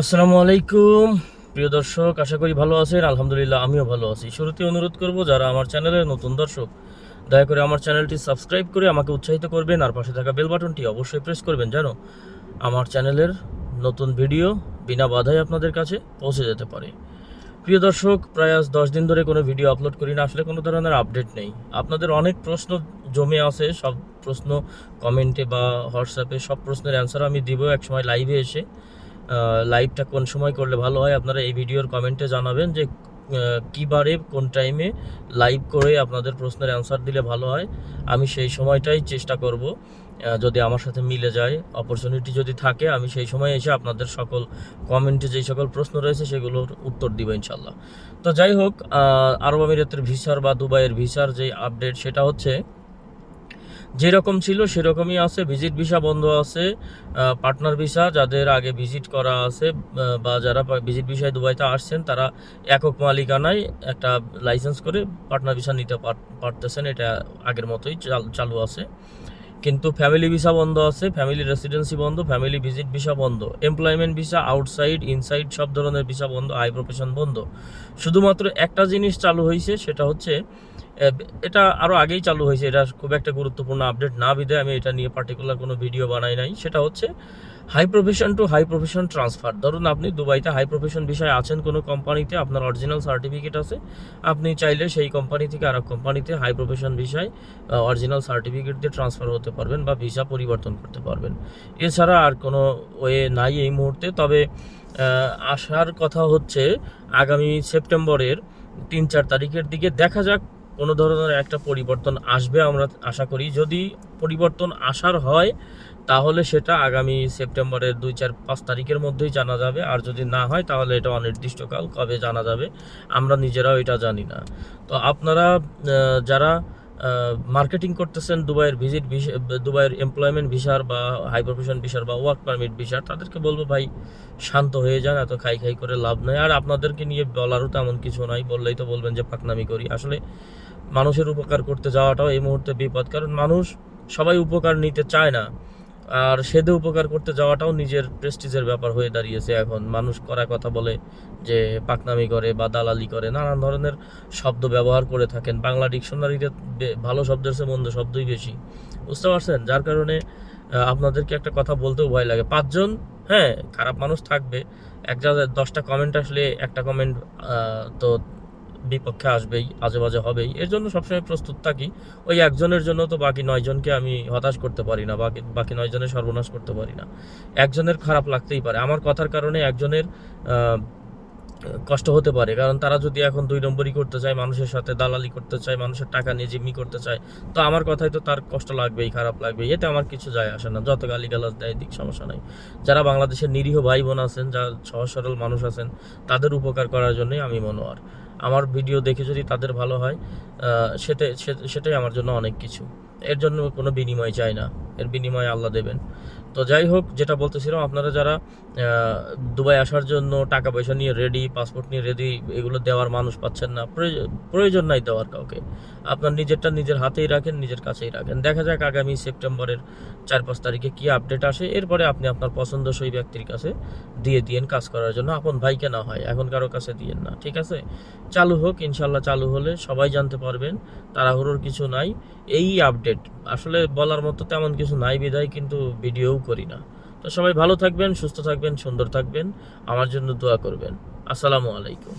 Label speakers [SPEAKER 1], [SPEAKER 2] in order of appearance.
[SPEAKER 1] আসসালামু আলাইকুম। প্রিয় দর্শক, আশা করি ভালো আছেন। আলহামদুলিল্লাহ, আমিও ভালো আছি। শুরুতে অনুরোধ করব, যারা আমার চ্যানেলের নতুন দর্শক, দয়া করে আমার চ্যানেলটি সাবস্ক্রাইব করে আমাকে উৎসাহিত করবেন আর পাশে থাকা বেল বাটনটি অবশ্যই প্রেস করবেন জানো আমার চ্যানেলের নতুন ভিডিও বিনা বাধায় আপনাদের কাছে পৌঁছে যেতে পারে। প্রিয় দর্শক, প্রায় আজ দশ দিন ধরে কোনো ভিডিও আপলোড করি না। আসলে কোনো ধরনের আপডেট নেই। আপনাদের অনেক প্রশ্ন জমে আছে। সব প্রশ্ন কমেন্টে বা হোয়াটসঅ্যাপে সব প্রশ্নের অ্যান্সার আমি দিব এক সময় লাইভে এসে। লাইভটা কোন সময় করলে ভালো হয় আপনারা এই ভিডিওর কমেন্টে জানাবেন যে কী বারে কোন টাইমে লাইভ করে আপনাদের প্রশ্নের অ্যান্সার দিলে ভালো হয়। আমি সেই সময়টাই চেষ্টা করব যদি আমার সাথে মিলে যায় অপরচুনিটি যদি থাকে, আমি সেই সময় এসে আপনাদের সকল কমেন্টে যেই সকল প্রশ্ন রয়েছে সেগুলোর উত্তর দিব ইনশাল্লাহ তো যাই হোক আরব আমিরাতের ভিসার বা দুবাইয়ের ভিসার যে আপডেট সেটা হচ্ছে যেরকম ছিল সেরকমই আছে ভিজিট ভিসা বন্ধ আছে পার্টনার ভিসা যাদের আগে ভিজিট করা আছে বা যারা ভিজিট ভিসায় দুবাইতে আসছেন, তারা একক মালিকানায় একটা লাইসেন্স করে পার্টনার ভিসা নিতে পার- পারতেছেন, এটা আগের মতোই চাল- আছে। কিন্তু ফ্যামিলি ভিসা বন্ধ আছে ফ্যামিলি রেসিডেন্সি বন্ধ ফ্যামিলি ভিজিট ভিসা বন্ধ এমপ্লয়মেন্ট ভিসা আউটসাইড ইনসাইড সব ধরনের ভিসা বন্ধ আই প্রফেশন বন্ধ। শুধুমাত্র একটা জিনিস চালু হয়েছে সেটা হচ্ছে এটা আরও আগেই চালু হয়েছে, এটা খুব একটা গুরুত্বপূর্ণ আপডেট না বিদায় আমি এটা নিয়ে পার্টিকুলার কোনো ভিডিও বানাই নাই। সেটা হচ্ছে high profession to high profession transfer ধরুন আপনি দুবাইতে হাই প্রফেশন বিষয়ে আছেন কোনো কোম্পানিতে আপনার অরিজিনাল সার্টিফিকেট আছে, আপনি চাইলে সেই কোম্পানি থেকে আর কোম্পানিতে হাই প্রফেশন বিষয় অরিজিনাল সার্টিফিকেট দিয়ে ট্রান্সফার হতে পারবেন বা ভিসা পরিবর্তন করতে পারবেন। এছাড়া আর কোনো ওয়ে নাই এই মুহূর্তে, তবে আসার কথা হচ্ছে আগামী সেপ্টেম্বরের তিন চার তারিখের দিকে দেখা যাক কোনো ধরনের একটা পরিবর্তন আসবে আমরা আশা করি। যদি পরিবর্তন আসার হয়, তাহলে সেটা আগামী সেপ্টেম্বরের দুই চার পাঁচ তারিখের মধ্যেই জানা যাবে। আর যদি না হয়, তাহলে এটা অনির্দিষ্টকাল কবে জানা যাবে, আমরা নিজেরাও এটা জানি না। তো আপনারা যারা মার্কেটিং করতেছেন দুবাইয়ের ভিজিট দুবাইয়ের এমপ্লয়মেন্ট ভিসার বা হাই প্রফেশন ভিসার বা ওয়ার্ক পারমিট ভিসার তাদেরকে বলব ভাই শান্ত হয়ে যান, এত খাই খাই করে লাভ নেই। আর আপনাদেরকে নিয়ে বলারও তেমন কিছু নাই, বললেই তো বলবেন যে পাকনামি করি। আসলে মানুষের উপকার করতে যাওয়াটাও এই মুহূর্তে বিপদ, কারণ মানুষ সবাই উপকার নিতে চায় না। আর সেদে উপকার করতে যাওয়াটাও নিজের প্রেস্টিজের ব্যাপার হয়ে দাঁড়িয়েছে এখন। মানুষ করা কথা বলে যে পাকনামি করে বা দালালি করে, নানান ধরনের শব্দ ব্যবহার করে থাকেন। বাংলা ডিকশনারিতে ভালো শব্দের চেয়ে মন্দ শব্দই বেশি। বুঝতে পারছেন? যার কারণে আপনাদেরকে একটা কথা বলতেও ভয় লাগে। পাঁচজন? হ্যাঁ খারাপ মানুষ থাকবে। এক জায়গায় দশটা কমেন্ট আসলে একটা কমেন্ট তো বিপক্ষে আসবেই, আজে বাজে হবেই। এর জন্য সবসময় প্রস্তুত থাকি। ওই একজনের জন্য তো বাকি নয়জনকে আমি হতাশ করতে পারি না, বাকি বাকি নয়জনের সর্বনাশ করতে পারি না। একজনের খারাপ লাগতেই পারে। আমার কথার কারণে একজনের কষ্ট হতে পারে। কারণ তারা যদি এখন দুই নম্বরই করতে চায়, মানুষের সাথে দালালি করতে চায়, মানুষের টাকা নিয়ে জিম্মি করতে চায়, তো আমার কথাই তো তার কষ্ট লাগবেই, খারাপ লাগবে এতে আমার কিছু যায় আসে না। যত গালি গালিগালাজ দেয় দিক সমস্যা নাই। যারা বাংলাদেশের নিরীহ ভাই বোন আছেন যা সহজ সরল মানুষ আছেন, তাদের উপকার করার জন্যই আমি মনোয়ার। আমার ভিডিও দেখে যদি তাদের ভালো হয় সেটাই সেটাই আমার জন্য অনেক কিছু। এর জন্য কোনো বিনিময় চাই না। এর বিনিময়ে আল্লাহ দেবেন। তো যাই হোক, যেটা বলতেছিলাম, আপনারা যারা দুবাই আসার জন্য টাকা পয়সা নিয়ে রেডি পাসপোর্ট নিয়ে রেডি এগুলো দেওয়ার মানুষ পাচ্ছেন না প্রয়োজন- প্রয়োজন নাই দেওয়ার কাউকে। আপনার নিজেরটা নিজের হাতেই রাখেন, নিজের কাছেই রাখেন। দেখা যাক আগামী সেপ্টেম্বরের চার পাঁচ তারিখে কি আপডেট আসে। এরপরে আপনি আপনার পছন্দসই ব্যক্তির কাছে দিয়ে দিয়েন কাজ করার জন্য। আপন ভাইকে না হয়, এখন কারও কাছে দিয়েন না, ঠিক আছে? চালু হোক ইনশাল্লাহ চালু হলে সবাই জানতে পারবেন, তাড়াহুড়োর কিছু নাই। এই আপডেট আসলে বলার মতো তেমন কিছু নাই বিদায়, কিন্তু ভিডিওও করি না। তো সবাই ভালো থাকবেন, সুস্থ থাকবেন, সুন্দর থাকবেন। আমার জন্য দোয়া করবেন। আসসালামু আলাইকুম।